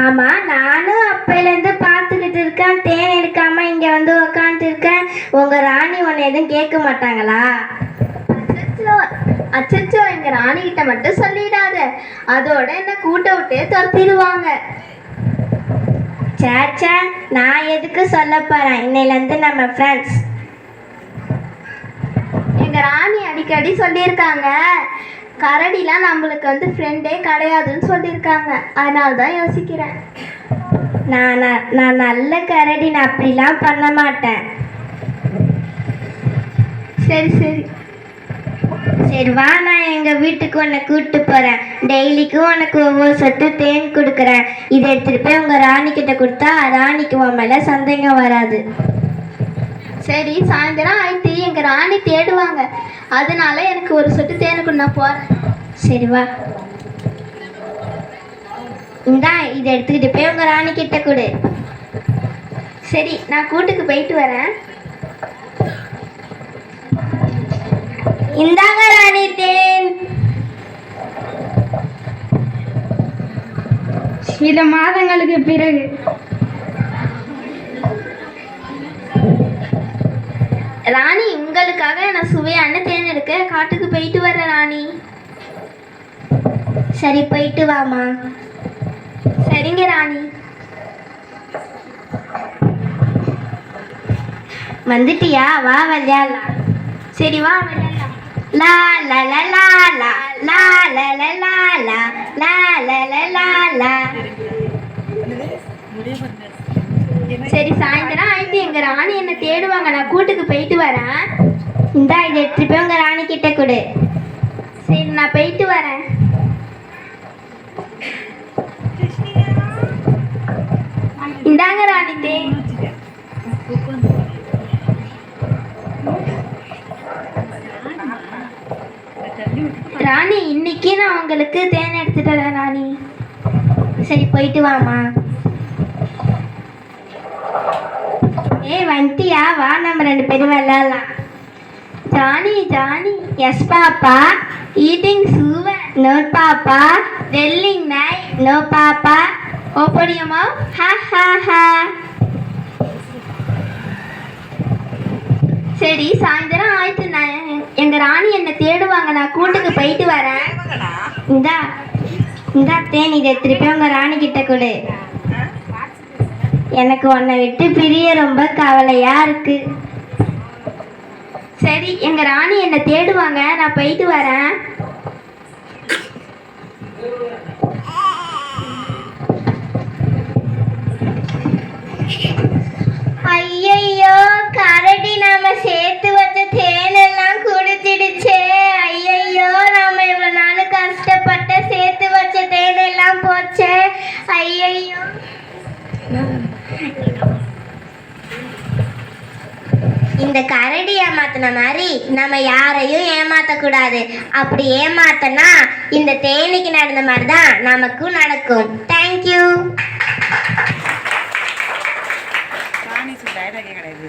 ஆமா நானும் அப்பையிலேருந்து பார்த்துக்கிட்டு இருக்கேன். தேன் எடுக்காம இங்க வந்து உக்காந்துட்டு இருக்கேன். உங்க ராணி உன்னை எதுவும் கேட்க மாட்டாங்களா? அச்சச்சோ எங்க ராணி கிட்ட மட்டும் சொல்லிடாத. அதோட என்ன கூட்ட விட்டே துரத்திடுவாங்க. சேச்சா நான் எதுக்கு சொல்ல போறேன்? இன்னையிலேருந்து நம்ம ஃப்ரெண்ட்ஸ் எங்க ராணி அடிக்கடி சொல்லியிருக்காங்க. கரடிலாம் நம்மளுக்கு வந்து ஃப்ரெண்டே கிடையாதுன்னு சொல்லியிருக்காங்க. அதனால தான் யோசிக்கிறேன். நான் நான் நல்ல கரடி நான் அப்படிலாம் பண்ண மாட்டேன். சரி சரி. சரி வா நான் எங்க வீட்டுக்கு உன்னை கூப்பிட்டு போறேன். டெய்லிக்கும் உனக்கு ஒவ்வொரு சொட்டு தேன் கொடுக்குறேன். இதை எடுத்துட்டு போய் உங்க ராணி கிட்ட கொடுத்தா ராணிக்கு உன் மேல சந்தேகம் வராது. சரி சாயந்தரம் ஆயிட்டு எங்க ராணி தேடுவாங்க. அதனால எனக்கு ஒரு சொட்டு தேனுக்கு நான் போறேன். சரி வா. இந்தா இதை எடுத்துக்கிட்டு போய் உங்க ராணி கிட்ட கொடு. சரி நான் கூட்டுக்கு போயிட்டு வரேன். இந்தாங்க ராணி தேன். சில மாதங்களுக்கு பிறகு ராணி உங்களுக்காக நான் சுவையான தேன் எடுக்க காட்டுக்கு போயிட்டு வரேன் ராணி. சரி போயிட்டு வாமா சரிங்க ராணி. வந்துட்டியா? வா விளையாடலாம் சரி வா விளையாடலாம் லா லா லா லா லா. சரி சாயந்தரம் ஆயிட்டு எங்க ராணி என்ன தேடுவாங்க. நான் கூட்டுக்கு போயிட்டு வரேன். இந்தா இதை எடுத்துட்டு போய் உங்க ராணி கிட்ட கொடு. சரி நான் போயிட்டு வரேன். இந்தாங்க ராணி தே. ராணி இன்னைக்கு நான் உங்களுக்கு தேன் எடுத்துட்டு வரேன் ராணி. சரி போயிட்டு வாமா ஏய் வந்துட்டியா வா நம்ம ரெண்டு பேரும் விளையாடலாம். Rani Rani yes papa. Eating சூவன் no papa. Telling night no papa. ஓப்படியம்மா. ஹா ஹா ஹா சரி சாயந்தரம் ஆயிட்டு நான் எங்க ராணி என்ன தேடுவாங்க. நான் கூட்டுக்கு போயிட்டு வரேன். இந்தா இந்தா தேன் இதை போய் உங்க ராணி கிட்ட கொடு. எனக்கு உன்னை விட்டு பிரிய ரொம்ப கவலையா இருக்கு. சரி எங்க ராணி என்னை தேடுவாங்க. நான் போயிட்டு வரேன். இந்த கரடி ஏமாத்தின மாதிரி நம்ம யாரையும் ஏமாத்தக்கூடாது. அப்படி ஏமாத்தனா இந்த தேனிக்கு நடந்த மாதிரி தான் நமக்கும் நடக்கும். தேங்க்யூ கிடையாது